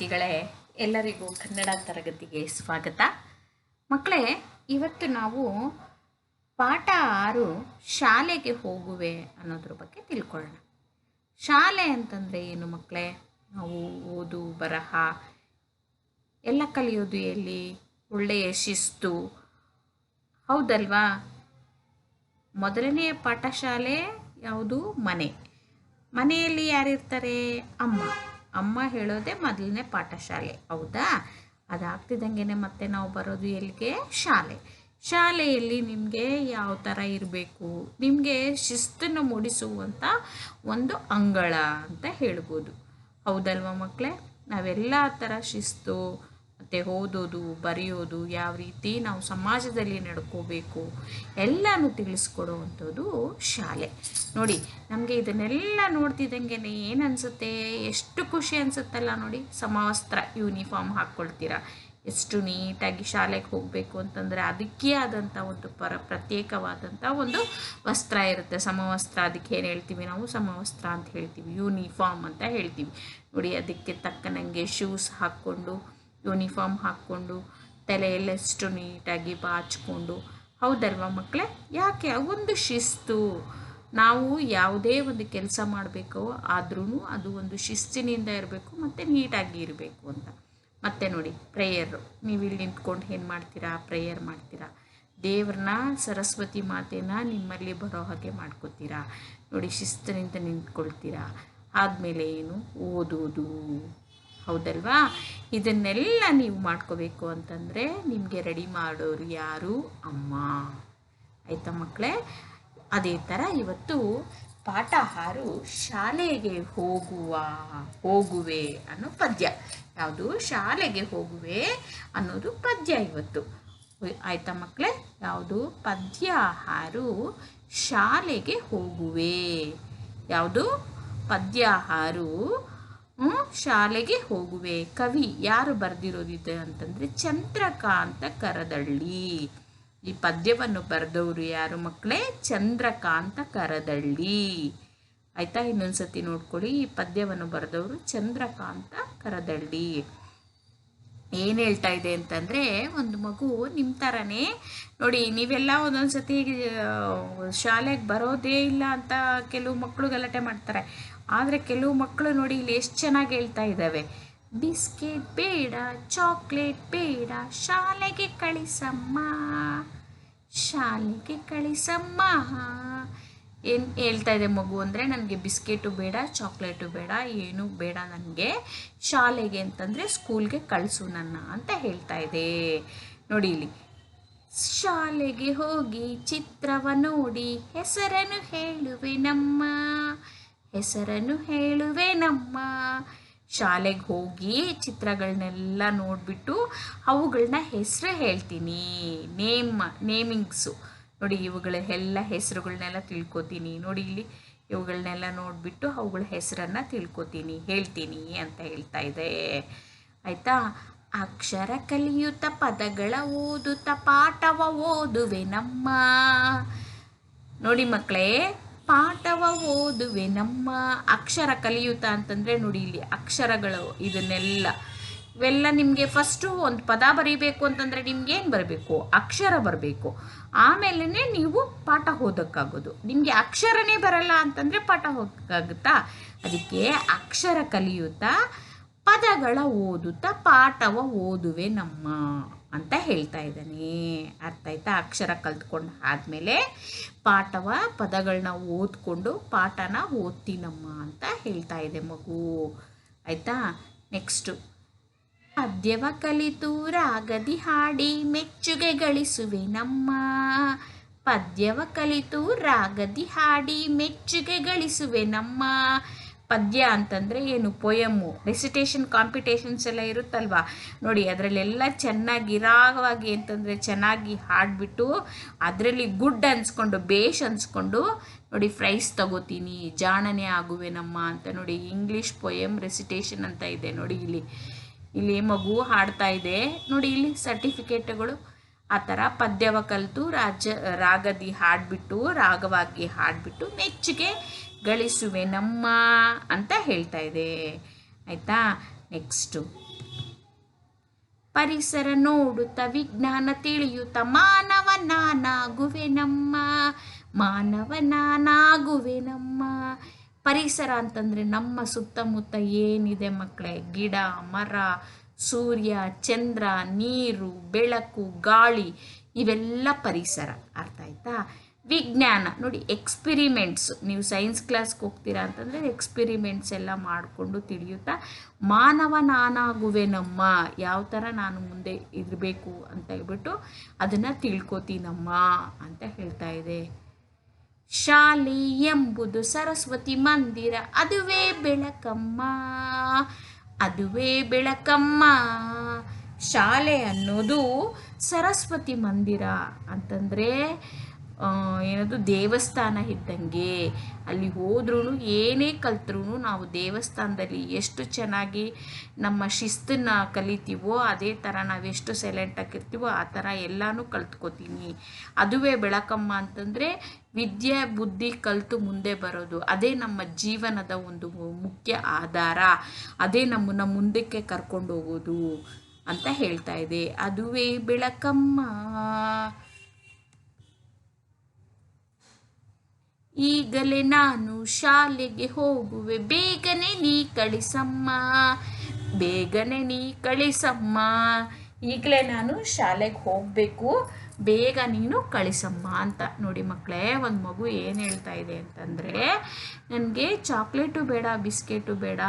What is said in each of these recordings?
ವಿದ್ಯಾರ್ಥಿಗಳೇ ಎಲ್ಲರಿಗೂ ಕನ್ನಡ ತರಗತಿಗೆ ಸ್ವಾಗತ. ಮಕ್ಕಳೇ, ಇವತ್ತು ನಾವು ಪಾಠ ಆರು ಶಾಲೆಗೆ ಹೋಗುವೆ ಅನ್ನೋದ್ರ ಬಗ್ಗೆ ತಿಳ್ಕೊಳ್ಳೋಣ. ಶಾಲೆ ಅಂತಂದರೆ ಏನು ಮಕ್ಕಳೇ? ನಾವು ಓದು, ಬರಹ, ಎಲ್ಲ ಕಲಿಯೋದು ಎಲ್ಲಿ? ಒಳ್ಳೆಯ ಶಿಸ್ತು. ಹೌದಲ್ವಾ? ಮೊದಲನೆಯ ಪಾಠಶಾಲೆ ಯಾವುದು? ಮನೆ. ಮನೆಯಲ್ಲಿ ಯಾರಿರ್ತಾರೆ? ಅಮ್ಮ. ಅಮ್ಮ ಹೇಳೋದೇ ಮೊದಲನೇ ಪಾಠಶಾಲೆ, ಹೌದಾ? ಅದಾಗ್ತಿದ್ದಂಗೆ ಮತ್ತೆ ನಾವು ಬರೋದು ಎಲ್ಲಿಗೆ? ಶಾಲೆ. ಶಾಲೆಯಲ್ಲಿ ನಿಮಗೆ ಯಾವ ಥರ ಇರಬೇಕು? ನಿಮಗೆ ಶಿಸ್ತನ್ನು ಮೂಡಿಸುವಂಥ ಒಂದು ಅಂಗಳ ಅಂತ ಹೇಳ್ಬೋದು. ಹೌದಲ್ವ ಮಕ್ಕಳೇ ನಾವೆಲ್ಲ ಥರ ಶಿಸ್ತು ಮತ್ತು ಓದೋದು, ಬರೆಯೋದು ಯಾವ ರೀತಿ ನಾವು ಸಮಾಜದಲ್ಲಿ ನಡ್ಕೋಬೇಕು ಎಲ್ಲನೂ ತಿಳಿಸ್ಕೊಡುವಂಥದ್ದು ಶಾಲೆ. ನೋಡಿ, ನಮಗೆ ಇದನ್ನೆಲ್ಲ ನೋಡ್ತಿದ್ದಂಗೆ ಏನು ಅನಿಸುತ್ತೆ? ಎಷ್ಟು ಖುಷಿ ಅನಿಸುತ್ತಲ್ಲ ನೋಡಿ, ಸಮವಸ್ತ್ರ, ಯೂನಿಫಾರ್ಮ್ ಹಾಕ್ಕೊಳ್ತೀರಾ? ಎಷ್ಟು ನೀಟಾಗಿ ಶಾಲೆಗೆ ಹೋಗಬೇಕು ಅಂತಂದರೆ ಅದಕ್ಕೆ ಆದಂಥ ಒಂದು ಪರ, ಪ್ರತ್ಯೇಕವಾದಂಥ ಒಂದು ವಸ್ತ್ರ ಇರುತ್ತೆ. ಸಮವಸ್ತ್ರ, ಅದಕ್ಕೆ ಏನು ಹೇಳ್ತೀವಿ ನಾವು? ಸಮವಸ್ತ್ರ ಅಂತ ಹೇಳ್ತೀವಿ. ಯೂನಿಫಾರ್ಮ್ ಅಂತ ಹೇಳ್ತೀವಿ. ನೋಡಿ, ಅದಕ್ಕೆ ತಕ್ಕನಂಗೆ ಶೂಸ್ ಹಾಕ್ಕೊಂಡು ಯೂನಿಫಾರ್ಮ್ ಹಾಕ್ಕೊಂಡು, ತಲೆಯೆಲ್ಲ ಎಷ್ಟು ನೀಟಾಗಿ ಬಾಚಿಕೊಂಡು ಹೌದಲ್ವಾ ಮಕ್ಕಳೇ ಯಾಕೆ? ಒಂದು ಶಿಸ್ತು. ನಾವು ಯಾವುದೇ ಒಂದು ಕೆಲಸ ಮಾಡಬೇಕೋ ಆದ್ರೂ ಅದು ಒಂದು ಶಿಸ್ತಿನಿಂದ ಇರಬೇಕು, ಮತ್ತು ನೀಟಾಗಿ ಇರಬೇಕು ಅಂತ. ಮತ್ತೆ ನೋಡಿ, ಪ್ರೇಯರು. ನೀವು ಇಲ್ಲಿ ನಿಂತ್ಕೊಂಡು ಏನು ಮಾಡ್ತೀರಾ? ಪ್ರೇಯರ್ ಮಾಡ್ತೀರಾ? ದೇವ್ರನ್ನ, ಸರಸ್ವತಿ ಮಾತೇನ ನಿಮ್ಮಲ್ಲಿ ಬರೋ ಹಾಗೆ ಮಾಡ್ಕೋತೀರಾ? ನೋಡಿ, ಶಿಸ್ತಿನಿಂದ ನಿಂತ್ಕೊಳ್ತೀರಾ? ಆದಮೇಲೆ ಏನು? ಓದೋದು. ಹೌದಲ್ವಾ? ಇದನ್ನೆಲ್ಲ ನೀವು ಮಾಡ್ಕೋಬೇಕು ಅಂತಂದರೆ ನಿಮಗೆ ರೆಡಿ ಮಾಡೋರು ಯಾರು? ಅಮ್ಮ. ಆಯಿತಾ ಮಕ್ಕಳೇ? ಅದೇ ಥರ ಇವತ್ತು ಪಾಠ ಆರು ಶಾಲೆಗೆ ಹೋಗುವ ಹೋಗುವೆ ಅನ್ನೋ ಪದ್ಯ. ಯಾವುದು? ಶಾಲೆಗೆ ಹೋಗುವೆ ಅನ್ನೋದು ಪದ್ಯ ಇವತ್ತು. ಆಯಿತಾ ಮಕ್ಕಳೇ? ಯಾವುದು? ಪದ್ಯ ಆರು ಶಾಲೆಗೆ ಹೋಗುವೆ. ಯಾವುದು? ಪದ್ಯ ಹ್ಮ್, ಶಾಲೆಗೆ ಹೋಗುವೆ. ಕವಿ, ಯಾರು ಬರೆದಿರೋದಿದೆ ಅಂತಂದರೆ ಚಂದ್ರಕಾಂತ ಕರದಳ್ಳಿ. ಈ ಪದ್ಯವನ್ನು ಬರೆದವರು ಯಾರು ಮಕ್ಕಳೇ? ಚಂದ್ರಕಾಂತ ಕರದಳ್ಳಿ. ಆಯ್ತಾ? ಇನ್ನೊಂದ್ಸತಿ ನೋಡ್ಕೊಳ್ಳಿ. ಈ ಪದ್ಯವನ್ನು ಬರೆದವರು ಚಂದ್ರಕಾಂತ ಕರದಳ್ಳಿ. ಏನು ಹೇಳ್ತಾ ಇದೆ ಅಂತಂದರೆ, ಒಂದು ಮಗು ನಿಮ್ಮ ಥರನೇ ನೋಡಿ, ನೀವೆಲ್ಲ ಒಂದೊಂದು ಸತಿ ಶಾಲೆಗೆ ಬರೋದೇ ಇಲ್ಲ ಅಂತ ಕೆಲವು ಮಕ್ಕಳು ಗಲಾಟೆ ಮಾಡ್ತಾರೆ. ಆದರೆ ಕೆಲವು ಮಕ್ಕಳು ನೋಡಿ ಇಲ್ಲಿ ಎಷ್ಟು ಚೆನ್ನಾಗಿ ಹೇಳ್ತಾ ಇದ್ದಾವೆ ಬಿಸ್ಕೆಟ್ ಬೇಡ, ಚಾಕ್ಲೇಟ್ ಬೇಡ, ಶಾಲೆಗೆ ಕಳಿಸಮ್ಮ ಶಾಲೆಗೆ ಕಳಿಸಮ್ಮ. ಏನು ಹೇಳ್ತಾ ಇದೆ ಮಗು ಅಂದರೆ, ನನಗೆ ಬಿಸ್ಕೆಟು ಬೇಡ, ಚಾಕ್ಲೇಟು ಬೇಡ, ಏನೂ ಬೇಡ ನನಗೆ. ಶಾಲೆಗೆ ಅಂತಂದರೆ ಸ್ಕೂಲ್ಗೆ ಕಳಿಸು ನನ್ನ ಅಂತ ಹೇಳ್ತಾ ಇದೆ. ನೋಡಿ ಇಲ್ಲಿ. ಶಾಲೆಗೆ ಹೋಗಿ ಚಿತ್ರವ ನೋಡಿ, ಹೆಸರನ್ನು ಹೇಳುವೆ ನಮ್ಮ. ಹೆಸರನ್ನು ಹೇಳುವೆ ನಮ್ಮ ಶಾಲೆಗೆ ಹೋಗಿ ಚಿತ್ರಗಳನ್ನೆಲ್ಲ ನೋಡಿಬಿಟ್ಟು ಅವುಗಳನ್ನ ಹೆಸರು ಹೇಳ್ತೀನಿ. Name, namings. ನೋಡಿ ಇವುಗಳ ಎಲ್ಲ ಹೆಸರುಗಳನ್ನೆಲ್ಲ ತಿಳ್ಕೊತೀನಿ. ನೋಡಿ ಇಲ್ಲಿ ಇವುಗಳನ್ನೆಲ್ಲ ನೋಡಿಬಿಟ್ಟು ಅವುಗಳ ಹೆಸರನ್ನು ತಿಳ್ಕೊತೀನಿ, ಹೇಳ್ತೀನಿ ಅಂತ ಹೇಳ್ತಾ ಇದೆ. ಆಯಿತಾ? ಅಕ್ಷರ ಕಲಿಯುತ್ತ ಪದಗಳ ಓದುತ್ತ ಪಾಠವ ಓದುವೆ ನಮ್ಮ ನೋಡಿ ಮಕ್ಕಳೇ ಪಾಠವ ಓದುವೆ ನಮ್ಮ ಅಕ್ಷರ ಕಲಿಯುತ್ತ ಅಂತಂದರೆ ನೋಡಿ ಇಲ್ಲಿ ಅಕ್ಷರಗಳು ಇದನ್ನೆಲ್ಲ. ಇವೆಲ್ಲ ನಿಮಗೆ ಫಸ್ಟು ಒಂದು ಪದ ಬರೀಬೇಕು ಅಂತಂದರೆ ನಿಮ್ಗೆ ಏನು ಬರಬೇಕು? ಅಕ್ಷರ ಬರಬೇಕು. ಆಮೇಲೆ ನೀವು ಪಾಠ ಓದೋಕ್ಕಾಗೋದು. ನಿಮಗೆ ಅಕ್ಷರನೇ ಬರಲ್ಲ ಅಂತಂದರೆ ಪಾಠ ಹೋಗೋಕ್ಕಾಗುತ್ತಾ ಅದಕ್ಕೆ ಅಕ್ಷರ ಕಲಿಯುತ್ತಾ? ಪದಗಳ ಓದುತ್ತಾ ಪಾಠವ ಓದುವೆ ನಮ್ಮ ಅಂತ ಹೇಳ್ತಾ ಇದ್ದಾನೆ. ಅರ್ಥ ಆಯ್ತಾ? ಅಕ್ಷರ ಕಲ್ತ್ಕೊಂಡು ಆದಮೇಲೆ ಪಾಠವ ಪದಗಳನ್ನ ಓದ್ಕೊಂಡು ಪಾಠನ ಓದ್ತೀನಮ್ಮ ಅಂತ ಹೇಳ್ತಾ ಇದೆ ಮಗು. ಆಯಿತಾ? ನೆಕ್ಸ್ಟು ಪದ್ಯವ ಕಲಿತು ರಾಗದಿ ಹಾಡಿ ಮೆಚ್ಚುಗೆ ಗಳಿಸುವೆ ನಮ್ಮ. ಪದ್ಯವ ಕಲಿತು ರಾಗದಿ ಹಾಡಿ ಮೆಚ್ಚುಗೆ ಗಳಿಸುವೆ ನಮ್ಮ. ಪದ್ಯ ಅಂತಂದರೆ ಏನು? ಪೊಯಮ್ಮು ರೆಸಿಟೇಷನ್ ಕಾಂಪಿಟೇಷನ್ಸ್ ಎಲ್ಲ ಇರುತ್ತಲ್ವಾ? ನೋಡಿ, ಅದರಲ್ಲೆಲ್ಲ ಚೆನ್ನಾಗಿ, ರಾಗವಾಗಿ ಅಂತಂದರೆ ಚೆನ್ನಾಗಿ ಹಾಡಿಬಿಟ್ಟು ಅದರಲ್ಲಿ ಗುಡ್ ಅನ್ಸ್ಕೊಂಡು, ಬೇಷ್ ಅನ್ಸ್ಕೊಂಡು ನೋಡಿ ಪ್ರೈಸ್ ತಗೋತೀನಿ. ಜಾಣನೆ ಆಗುವೆ ನಮ್ಮ ಅಂತ ನೋಡಿ ಇಂಗ್ಲೀಷ್ ಪೊಯಮ್ ರೆಸಿಟೇಷನ್ ಅಂತ ಇದೆ ನೋಡಿ ಇಲ್ಲಿ. ಇಲ್ಲಿ ಮಗು ಹಾಡ್ತಾ ಇದೆ. ನೋಡಿ ಇಲ್ಲಿ ಸರ್ಟಿಫಿಕೇಟ್ಗಳು ಆ ಥರ ಪದ್ಯವ ಕಲಿತು ರಾಜ, ರಾಗದಿ ಹಾಡ್ಬಿಟ್ಟು, ರಾಗವಾಗಿ ಹಾಡ್ಬಿಟ್ಟು ಮೆಚ್ಚುಗೆ ಗಳಿಸುವೆ ನಮ್ಮ ಅಂತ ಹೇಳ್ತಾ ಇದೆ. ಆಯಿತಾ? ನೆಕ್ಸ್ಟು ಪರಿಸರ ನೋಡುತ್ತ ವಿಜ್ಞಾನ ತಿಳಿಯುತ್ತ ಮಾನವನಾನಾಗುವೆನಮ್ಮ ಮಾನವನಾನಾಗುವೆನಮ್ಮ ಪರಿಸರ ಅಂತಂದರೆ ನಮ್ಮ ಸುತ್ತಮುತ್ತ ಏನಿದೆ ಮಕ್ಕಳೇ ಗಿಡ, ಮರ ಸೂರ್ಯ, ಚಂದ್ರ, ನೀರು, ಬೆಳಕು, ಗಾಳಿ ಇವೆಲ್ಲ ಪರಿಸರ. ಅರ್ಥ ಆಯ್ತಾ? ವಿಜ್ಞಾನ. ನೋಡಿ ಎಕ್ಸ್ಪಿರಿಮೆಂಟ್ಸ್ ನೀವು ಸೈನ್ಸ್ ಕ್ಲಾಸ್ಗೆ ಹೋಗ್ತೀರಾ ಅಂತಂದರೆ ಎಕ್ಸ್ಪಿರಿಮೆಂಟ್ಸ್ ಎಲ್ಲ ಮಾಡಿಕೊಂಡು ತಿಳಿಯುತ್ತಾ, ಮಾನವ ನಾನಾಗುವೆನಮ್ಮ, ಯಾವ ಥರ ನಾನು ಮುಂದೆ ಇರಬೇಕು ಅಂತ ಹೇಳ್ಬಿಟ್ಟು ಅದನ್ನು ತಿಳ್ಕೊತೀನಮ್ಮ ಅಂತ ಹೇಳ್ತಾ ಇದೆ. ಶಾಲೆ ಎಂಬುದು ಸರಸ್ವತಿ ಮಂದಿರ, ಅದುವೇ ಬೆಳಕಮ್ಮ. ಅದುವೇ ಬೆಳಕಮ್ಮ. ಶಾಲೆ ಅನ್ನೋದು ಸರಸ್ವತಿ ಮಂದಿರ ಅಂತಂದರೆ ಏನದು ದೇವಸ್ಥಾನ ಇದ್ದಂಗೆ ಅಲ್ಲಿ ಹೋದ್ರೂ ಏನೇ ಕಲ್ತ್ರೂ ನಾವು ದೇವಸ್ಥಾನದಲ್ಲಿ ಎಷ್ಟು ಚೆನ್ನಾಗಿ ನಮ್ಮ ಶಿಸ್ತನ್ನ ಕಲಿತೀವೋ ಅದೇ ಥರ ನಾವೆಷ್ಟು ಸೈಲೆಂಟಾಗಿರ್ತೀವೋ ಆ ಥರ ಎಲ್ಲನೂ ಕಲ್ತ್ಕೋತೀನಿ. ಅದುವೇ ಬೆಳಕಮ್ಮ ಅಂತಂದರೆ ವಿದ್ಯೆ, ಬುದ್ಧಿ ಕಲಿತು ಮುಂದೆ ಬರೋದು. ಅದೇ ನಮ್ಮ ಜೀವನದ ಒಂದು ಮುಖ್ಯ ಆಧಾರ. ಅದೇ ನಮ್ಮನ್ನು ಮುಂದಕ್ಕೆ ಕರ್ಕೊಂಡು ಹೋಗೋದು ಅಂತ ಹೇಳ್ತಾ ಇದೆ. ಅದುವೇ ಬೆಳಕಮ್ಮ. ಈಗಲೇ ನಾನು ಶಾಲೆಗೆ ಹೋಗುವೆ. ಬೇಗನೆ ನೀ ಕಳಿಸಮ್ಮ. ಬೇಗನೆ ನೀ ಕಳಿಸಮ್ಮ. ಈಗಲೇ ನಾನು ಶಾಲೆಗೆ ಹೋಗಬೇಕು. ಬೇಗ ನೀನು ಕಳಿಸಮ್ಮ ಅಂತ. ನೋಡಿ ಮಕ್ಕಳೇ, ಒಂದು ಮಗು ಏನು ಹೇಳ್ತಾ ಇದೆ ಅಂತಂದರೆ, ನನಗೆ ಚಾಕ್ಲೇಟು ಬೇಡ, ಬಿಸ್ಕೆಟು ಬೇಡ.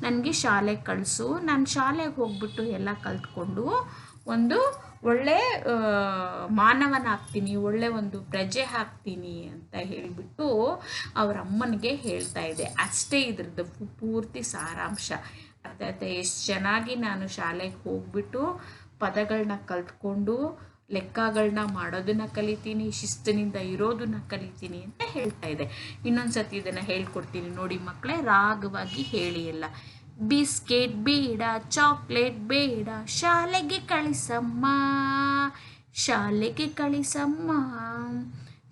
ನನಗೆ ಶಾಲೆಗೆ ಕಳಿಸು. ನಾನು ಶಾಲೆಗೆ ಹೋಗ್ಬಿಟ್ಟು ಎಲ್ಲ ಕಲ್ತ್ಕೊಂಡು ಒಂದು ಒಳ್ಳೆ ಮಾನವನಾಗ್ತೀನಿ, ಒಳ್ಳೆ ಒಂದು ಪ್ರಜೆ ಹಾಕ್ತೀನಿ ಅಂತ ಹೇಳಿಬಿಟ್ಟು ಅವ್ರ ಅಮ್ಮನಿಗೆ ಹೇಳ್ತಾ ಇದೆ ಅಷ್ಟೇ ಇದ್ರದ್ದು ಪೂರ್ತಿ ಸಾರಾಂಶ. ಅರ್ಥಾತ್ ಎಷ್ಟು ಚೆನ್ನಾಗಿ ನಾನು ಶಾಲೆಗೆ ಹೋಗ್ಬಿಟ್ಟು ಪದಗಳನ್ನ ಕಲ್ತ್ಕೊಂಡು ಲೆಕ್ಕಗಳನ್ನ ಮಾಡೋದನ್ನ ಕಲಿತೀನಿ, ಶಿಸ್ತಿನಿಂದ ಇರೋದನ್ನ ಕಲಿತೀನಿ ಅಂತ ಹೇಳ್ತಾ ಇದೆ ಇನ್ನೊಂದ್ಸತಿ ಇದನ್ನು ಹೇಳ್ಕೊಡ್ತೀನಿ ನೋಡಿ ಮಕ್ಕಳೇ ರಾಗವಾಗಿ ಹೇಳಿ ಎಲ್ಲ. ಬಿಸ್ಕೆಟ್ ಬೇಡ, ಚಾಕ್ಲೇಟ್ ಬೇಡ, ಶಾಲೆಗೆ ಕಳಿಸಮ್ಮ ಶಾಲೆಗೆ ಕಳಿಸಮ್ಮ.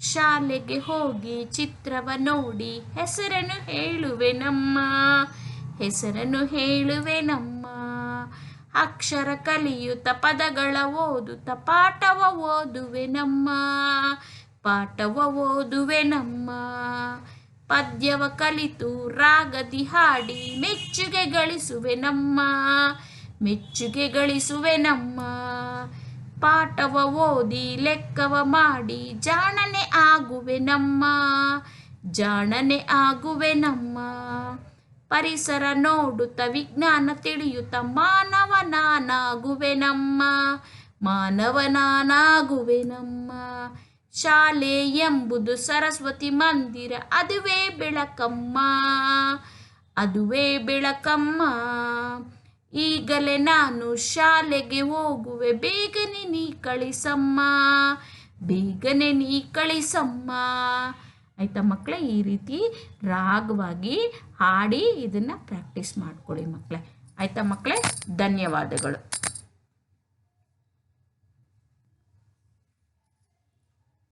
ಶಾಲೆಗೆ ಹೋಗಿ ಚಿತ್ರವ ನೋಡಿ ಹೆಸರನ್ನು ಹೇಳುವೆ ನಮ್ಮ ಹೆಸರನ್ನು ಹೇಳುವೆ ನಮ್ಮ ಅಕ್ಷರ ಕಲಿಯುತ್ತ ಪದಗಳ ಓದುತ್ತ ಪಾಠವ ಓದುವೆ ನಮ್ಮ ಪಾಠವ ಓದುವೆ ನಮ್ಮ ಪದ್ಯವ ಕಲಿತು ರಾಗದಿ ಹಾಡಿ, ಮೆಚ್ಚುಗೆ ಗಳಿಸುವೆ ನಮ್ಮ, ಮೆಚ್ಚುಗೆ ಗಳಿಸುವೆ ನಮ್ಮ. ಪಾಠವ ಓದಿ, ಲೆಕ್ಕವ ಮಾಡಿ, ಜಾಣನೆ ಆಗುವೆ ನಮ್ಮ, ಜಾಣನೆ ಆಗುವೆ ನಮ್ಮ. ಪರಿಸರ ನೋಡುತ್ತ, ವಿಜ್ಞಾನ ತಿಳಿಯುತ್ತ, ಮಾನವ ನಾನಾಗುವೆ ನಮ್ಮ, ಮಾನವ ನಾನಾಗುವೆ ನಮ್ಮ. ಶಾಲೆ ಎಂಬುದು ಸರಸ್ವತಿ ಮಂದಿರ, ಅದುವೇ ಬೆಳಕಮ್ಮ ಅದುವೇ ಬೆಳಕಮ್ಮ. ಈಗಲೇ ನಾನು ಶಾಲೆಗೆ ಹೋಗುವೆ, ಬೇಗನೆ ನೀ ಕಳಿಸಮ್ಮ, ಬೇಗನೆ ನೀ ಕಳಿಸಮ್ಮ. ಆಯಿತಾ ಮಕ್ಕಳೇ, ಈ ರೀತಿ ರಾಗವಾಗಿ ಹಾಡಿ ಇದನ್ನು ಪ್ರಾಕ್ಟೀಸ್ ಮಾಡ್ಕೊಳ್ಳಿ ಮಕ್ಕಳೇ. ಆಯಿತಾ ಮಕ್ಕಳೇ, ಧನ್ಯವಾದಗಳು.